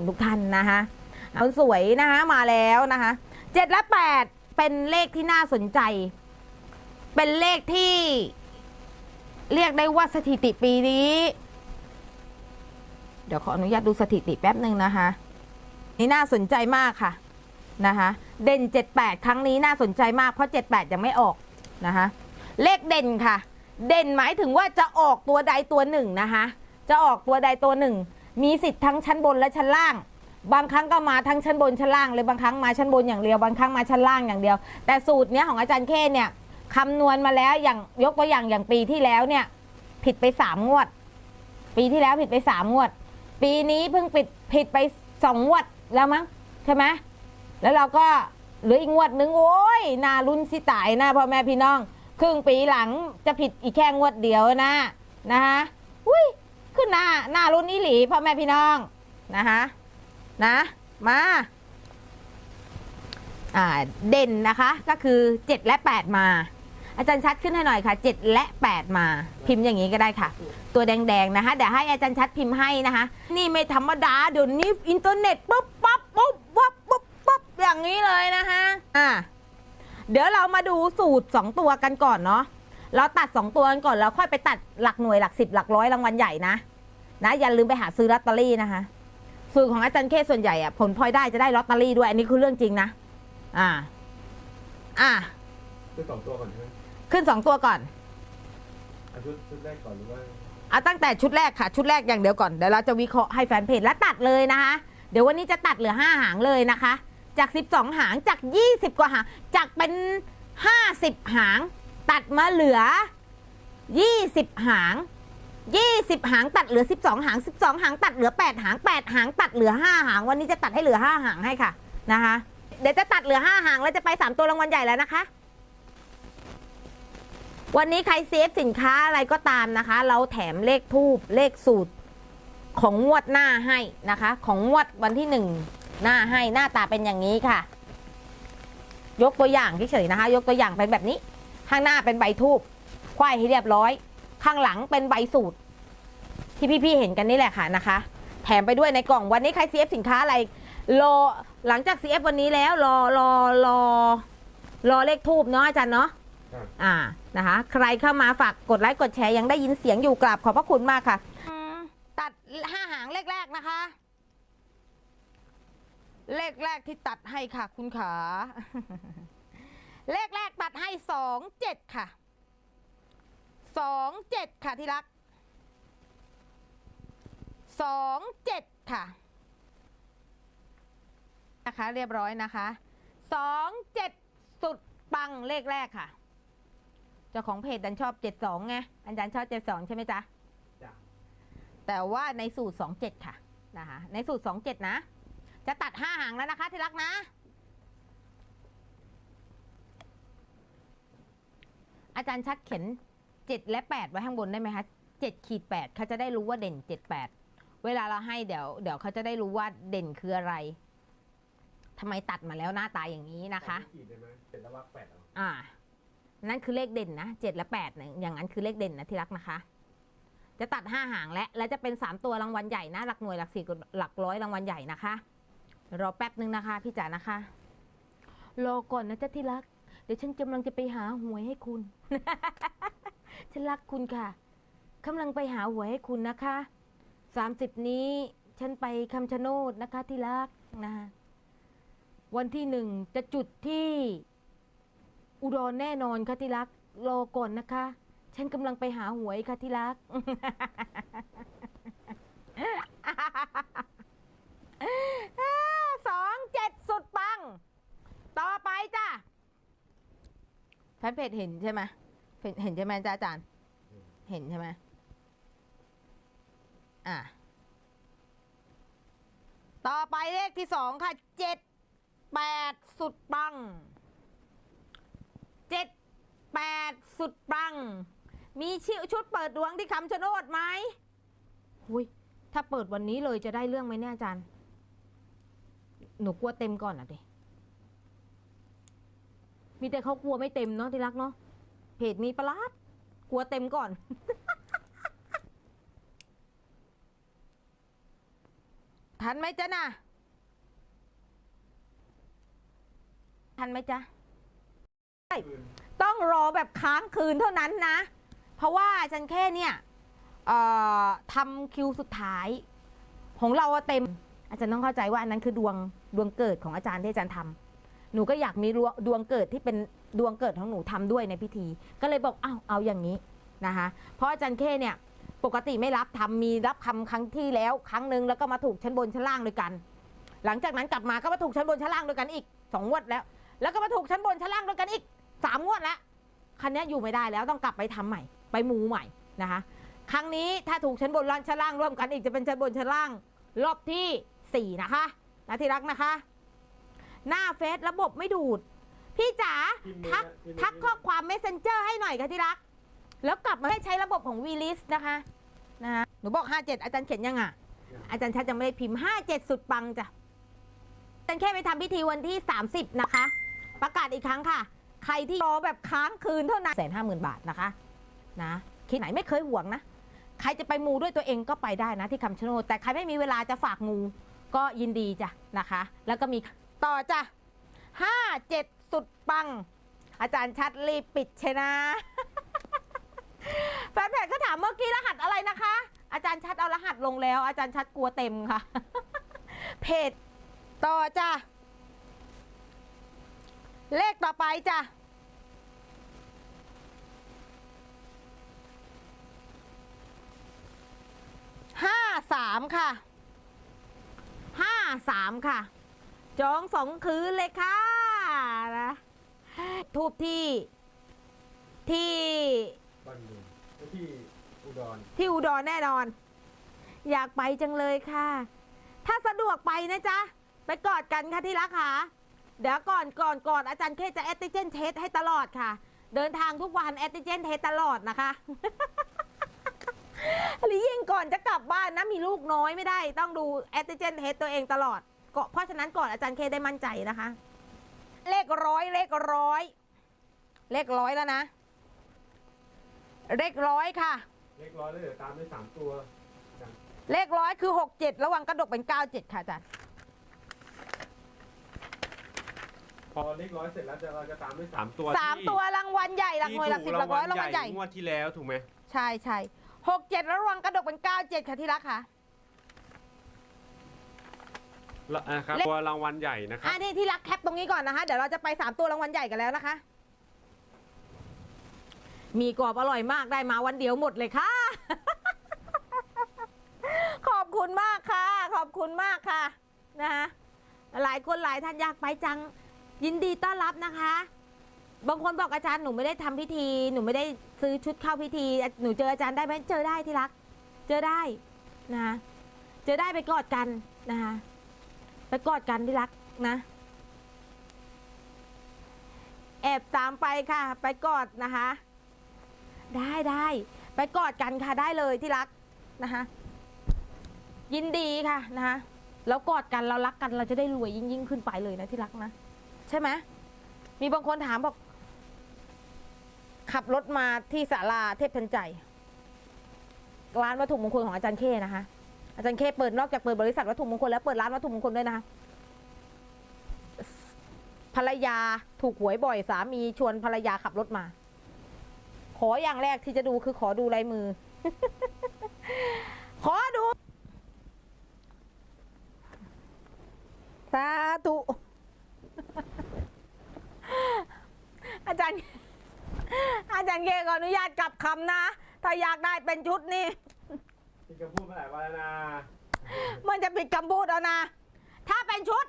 มทุกท่านนะคะคนสวยนะคะมาแล้วนะคะเจ็ดและแปดเป็นเลขที่น่าสนใจ เป็นเลขที่เรียกได้ว่าสถิติปีนี้ เดี๋ยวขออนุญาตดูสถิติแป๊บหนึ่งนะคะ นี่น่าสนใจมากค่ะนะคะเด่น 78 ครั้งนี้น่าสนใจมากเพราะ 78 ยังไม่ออกนะคะเลขเด่นค่ะ เด่นหมายถึงว่าจะออกตัวใดตัวหนึ่งนะคะจะออกตัวใดตัวหนึ่ง มีสิทธิ์ทั้งชั้นบนและชั้นล่าง บางครั้งก็มาทั้งชั้นบนชั้นล่างเลยบางครั้งมาชั้นบนอย่างเดียวบางครั้งมาชั้นล่างอย่างเดียว แต่สูตรเนี้ยของอาจารย์เคเนี่ยคำนวณมาแล้วอย่างยกตัวอย่างอย่างปีที่แล้วเนี่ย ผิดไปสามงวด ปีที่แล้วผิดไปสามงวด ปีนี้เพิ่งปิดผิดไปสองงวดแล้วมั้งใช่ไหมแล้วเราก็เหลืออีกงวดนึงโอ้ยนารุ่นสิตายนะพ่อแม่พี่น้อง ครึ่งปีหลังจะผิดอีกแค่งวดเดียวนะนะคะอุ้ย ขึ้นหน้าหน้ารุ่นอีหลีพ่อแม่พี่น้องนะคะนะมาอ่าเด่นนะคะก็คือ 7 และ 8 มา อาจารย์ชัดขึ้นให้หน่อยค่ะ 7 และ 8 มา พิมพ์อย่างนี้ก็ได้ค่ะ ตัวแดงๆนะคะเดี๋ยวให้อาจารย์ชัดพิมพ์ให้นะคะ นี่ไม่ธรรมดาเดี๋ยวนี้อินเทอร์เน็ตปุ๊บปั๊บปุ๊บวับปุ๊บปั๊บอย่างนี้เลยนะคะอ่าเดี๋ยวเรามาดูสูตร 2 ตัวกันก่อนเนาะ เราตัด 2 ตัวกันก่อนแล้วค่อยไปตัดหลักหน่วยหลักสิบหลักร้อยรางวัลใหญ่นะนะอย่าลืมไปหาซื้อลอตเตอรี่นะคะสูตรของอาจารย์เคส่วนใหญ่อะผลพลอยได้จะได้ลอตเตอรี่ด้วยอันนี้คือเรื่องจริงนะ อ่า อ่าคือสองตัวก่อนใช่ไหมขึ้น2ตัวก่อนอะชุดชุดแรกก่อนหรือว่าเอาตั้งแต่ชุดแรกค่ะ ชุดแรกอย่างเดียวก่อน เดี๋ยวเราจะวิเคราะห์ให้แฟนเพจและตัดเลยนะคะ เดี๋ยววันนี้จะตัดเหลือ 5 หางเลยนะคะ จาก 12 หางจาก 20 กว่าหางจากเป็น 50 หาง ตัดมาเหลือ 20 หาง 20 หางตัดเหลือ 12 หาง 12 หางตัดเหลือ 8 หาง 8 หางตัดเหลือ 5 หาง วันนี้จะตัดให้เหลือ 5 หางให้ค่ะนะคะ เดี๋ยวจะตัดเหลือ 5 หางแล้วจะไป 3 ตัวรางวัลใหญ่แล้วนะคะ วันนี้ใครเซฟสินค้าอะไรก็ตามนะคะ เราแถมเลขทูบเลขสูตรของงวดหน้าให้นะคะ ของงวดวันที่หนึ่งหน้าให้หน้าตาเป็นอย่างนี้ค่ะ ยกตัวอย่างเฉยๆนะคะ ยกตัวอย่างเป็นแบบนี้ ข้างหน้าเป็นใบทูบควายให้เรียบร้อย ข้างหลังเป็นใบสูตร ที่พี่ๆเห็นกันนี่แหละค่ะนะคะ แถมไปด้วยในกล่องวันนี้ใคร CF สินค้าอะไรรอหลังจาก CF วันนี้แล้วรอรอรอรอเลขทูบเนาะอาจารย์เนาะครับอ่านะคะ ใครเข้ามาฝากกดไลค์กดแชร์ยังได้ยินเสียงอยู่กราบขอบพระคุณมากค่ะ ตัดห้าหางเลขแรกนะคะ เลขแรกที่ตัดให้ค่ะคุณขา เลขแรกตัดให้สองเจ็ดค่ะสองเจ็ดค่ะที่รักสองเจ็ดค่ะนะคะเรียบร้อยนะคะสองเจ็ดสุดปังเลขแรกค่ะ เจ้าของเพจดันชอบเจ็ดสองไงอาจารย์ชอบเจ็ดสองใช่ไหมจ๊ะจ้ะแต่ว่าในสูตรสองเจ็ดค่ะนะคะในสูตรสองเจ็ดนะ จะตัดห้าหางแล้วนะคะที่รักนะ อาจารย์ชัดเขียนเจ็ดและแปดไว้ข้างบนได้ไหมคะเจ็ดขีดแปดเขาจะได้รู้ว่าเด่นเจ็ดแปดเวลาเราให้เดี๋ยวเดี๋ยวเขาจะได้รู้ว่าเด่นคืออะไรทำไมตัดมาแล้วหน้าตาอย่างนี้นะคะขีดได้ไหมเสร็จแล้วว่าแปดเอาอ่า นั่นคือเลขเด่นนะเจ็ดและแปดเนี่ยอย่างนั้นคือเลขเด่นนะที่รักนะคะ จะตัดห้าหางและ และจะเป็นสามตัวรางวัลใหญ่นะหลักหน่วยหลักสี่กับหลักร้อยรางวัลใหญ่นะคะรอแป๊บนึงนะคะ พี่จ๋านะคะรอก่อนนะจ๊ะที่รักเดี๋ยวฉันกำลังจะไปหาหวยให้คุณ ฉันรักคุณค่ะกำลังไปหาหวยให้คุณนะคะสามสิบนี้ฉันไปคำชะโนดนะคะที่รักนะวันที่หนึ่งจะจุดที่อุดรแน่นอนค่ะที่รัก รอก่อนนะคะ ฉันกำลังไปหาหวยค่ะที่รัก สองเจ็ดสุดปัง ต่อไปจ้ะ แฟนเพจเห็นใช่ไหมเห็นเห็นใช่ไหมจ้าอาจารย์ เห็นใช่ไหมอะ ต่อไปเลขที่สองค่ะเจ็ดแปดสุดปังเจ็ดแปดสุดปัง มีชื่อชุดเปิดดวงที่คำชะโนดไหมหุยถ้าเปิดวันนี้เลยจะได้เรื่องไหมเนี่ยอาจารย์ หนูกลัวเต็มก่อนอะดิ มีแต่เขากลัวไม่เต็มเนาะที่รักเนาะเพจมีประหลาดกลัวเต็มก่อน ทันไหมจ๊ะน่ะทันไหมจ๊ะคืนต้องรอแบบค้างคืนเท่านั้นนะ เพราะว่าอาจันแค่เนี่ยเอ่อทำคิวสุดท้าย ของเราอะเต็ม อาจารย์ต้องเข้าใจว่าอันนั้นคือดวงดวงเกิดของอาจารย์ที่อาจารย์ทำ หนูก็อยากมีดวงเกิดที่เป็นดวงเกิดของหนูทำด้วยในพิธี ก็เลยบอกเอ้าเอาอย่างนี้นะคะเพราะอาจารย์แค่เนี่ยปกติไม่รับทำมีรับคำครั้งที่แล้ว ครั้งหนึ่งแล้วก็มาถูกชั้นบนชั้นล่างด้วยกัน หลังจากนั้นกลับมาก็มาถูกชั้นบนชั้นล่างด้วยกันอีกสองงวดแล้ว แล้วก็มาถูกชั้นบนชั้นล่างด้วยกันอีกสามงวดแล้วคันนี้อยู่ไม่ได้แล้วต้องกลับไปทำใหม่ ไปมูใหม่นะคะครั้งนี้ถ้าถูกชั้นบนล่างชั้นล่างร่วมกันอีกจะเป็นชั้นบนชั้นล่าง รอบที่สี่นะคะนะที่รักนะคะ หน้าเฟซระบบไม่ดูด พี่จ๋าพิมพ์มือทักพิมพ์มือทักข้อความ messenger ให้หน่อยค่ะที่รัก แล้วกลับมาให้ใช้ระบบของ v l i s นะคะนะคะหนูบอก 57 อาจารย์เขียนยังอะ อาจารย์ชัดจะไม่ได้พิมพ์ 57 สุดปังจ้ะอาจารย์แค่ไปทำพิธีวันที่ 30 นะคะ ประกาศอีกครั้งค่ะ ใครที่รอแบบค้างคืนเท่านั้นแสนห้าหมื่นบาทนะคะนะคิดไหนไม่เคยห่วงนะใครจะไปมูด้วยตัวเองก็ไปได้นะที่คำชะโนดแต่ใครไม่มีเวลาจะฝากงูก็ยินดีจ้ะนะคะ แล้วก็มี ต่อจ้ะห้าเจ็ดสุดปัง อาจารย์ชัดรีบปิดชนะแฟนเพจก็ถามเมื่อกี้รหัสอะไรนะคะ อาจารย์ชัดเอารหัสลงแล้ว อาจารย์ชัดกลัวเต็มค่ะ เพจต่อจ้ะเลขต่อไปจ้ะห้าสามค่ะห้าสามค่ะ จองสองคืนเลยค่ะนะทูบที่ ที่บ้านดุงที่อุดรที่อุดรแน่นอน อยากไปจังเลยค่ะ ถ้าสะดวกไปนะจ๊ะ ไปกอดกันค่ะที่รักค่ะ เดี๋ยวก่อนก่อนก่อนอาจารย์เคจะแอตติเจนเทสให้ตลอดค่ะ เดินทางทุกวันแอตติเจนเทสตลอดนะคะหรือยิ่งก่อนจะกลับบ้านนะมีลูกน้อยไม่ได้ ต้องดูแอตติเจนเทสตัวเองตลอด ก็เพราะฉะนั้นก่อนอาจารย์เคได้มั่นใจนะคะ เลขร้อยเลขร้อย เลขร้อยแล้วนะ เลขร้อยค่ะ เลขร้อยแล้วเดี๋ยวตามด้วยสามตัวเลขร้อยคือหกเจ็ดระวังกระดกเป็นเก้าเจ็ดค่ะอาจารย์พอเลขร้อยเสร็จแล้วจะเราจะตามด้วยสามตัวสามตัวรางวัลใหญ่หลักหน่วยหลักสิบหลักร้อยรางวัลใหญ่งวดที่แล้วถูกไหม ใช่ใช่หกเจ็ดระวังกระดกเป็นเก้าเจ็ดค่ะที่รักค่ะ ละอะครับเลขตัวรางวัลใหญ่นะครัอ่าบนี่ที่รักแคปตรงนี้ก่อนนะคะ เดี๋ยวเราจะไปสามตัวรางวัลใหญ่กันแล้วนะคะ มีกรอบอร่อยมากได้มาวันเดียวหมดเลยค่ะ ขอบคุณมากค่ะ ขอบคุณมากค่ะนะคะหลายคนหลายท่านอยากไปจังยินดีต้อนรับนะคะ บางคนบอกอาจารย์หนูไม่ได้ทำพิธี หนูไม่ได้ซื้อชุดเข้าพิธี หนูเจออาจารย์ได้ไหมเจอได้ที่รัก เจอได้นะคะเจอได้ไปกอดกันนะคะ ไปกอดกันที่รักนะ แอบตามไปค่ะ ไปกอดนะคะ ได้ได้ไปกอดกันค่ะได้เลยที่รักนะคะยินดีค่ะนะคะแล้วกอดกันเรารักกันเราจะได้รวยยิ่งยิ่งขึ้นไปเลยนะที่รักนะใช่ไหมมีบางคนถามบอก ขับรถมาที่ศาลาเทพทันใจ ร้านวัตถุมงคลของอาจารย์เคนะคะ อาจารย์เคเปิดนอกจากเปิดบริษัทวัตถุมงคลแล้วเปิดร้านวัตถุมงคลด้วยนะคะภรรยาถูกหวยบ่อยสามีชวนภรรยาขับรถมา ขออย่างแรกที่จะดูคือขอดูลายมือ ขอดูสาธุอาจารย์ อาจารย์เกขออนุญาตกลับคำนะ ถ้าอยากได้เป็นชุดนี่ที่จะพูดมาหลายวันแล้วนะ มันจะปิดคำพูดเอานะ ถ้าเป็นชุด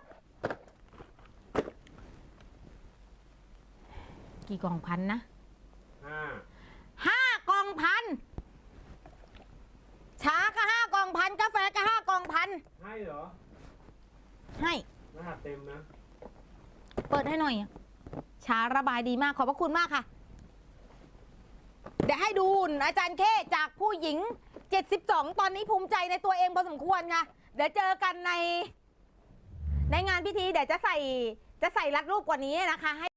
กี่กล่องพันนะห้าห้ากล่องพันชาก็ห้ากล่องพันกาแฟก็ห้ากล่องพันให้เหรอให้รหัสเต็มนะ เปิดให้หน่อยชาระบายดีมากขอบพระคุณมากค่ะ เดี๋ยวให้ดูหุ่นอาจารย์เคจากผู้หญิง 72 ตอนนี้ภูมิใจในตัวเองพอสมควรค่ะ เดี๋ยวเจอกันใน ในงานพิธีเดี๋ยวจะใส่จะใส่รัดรูปกว่านี้นะคะให้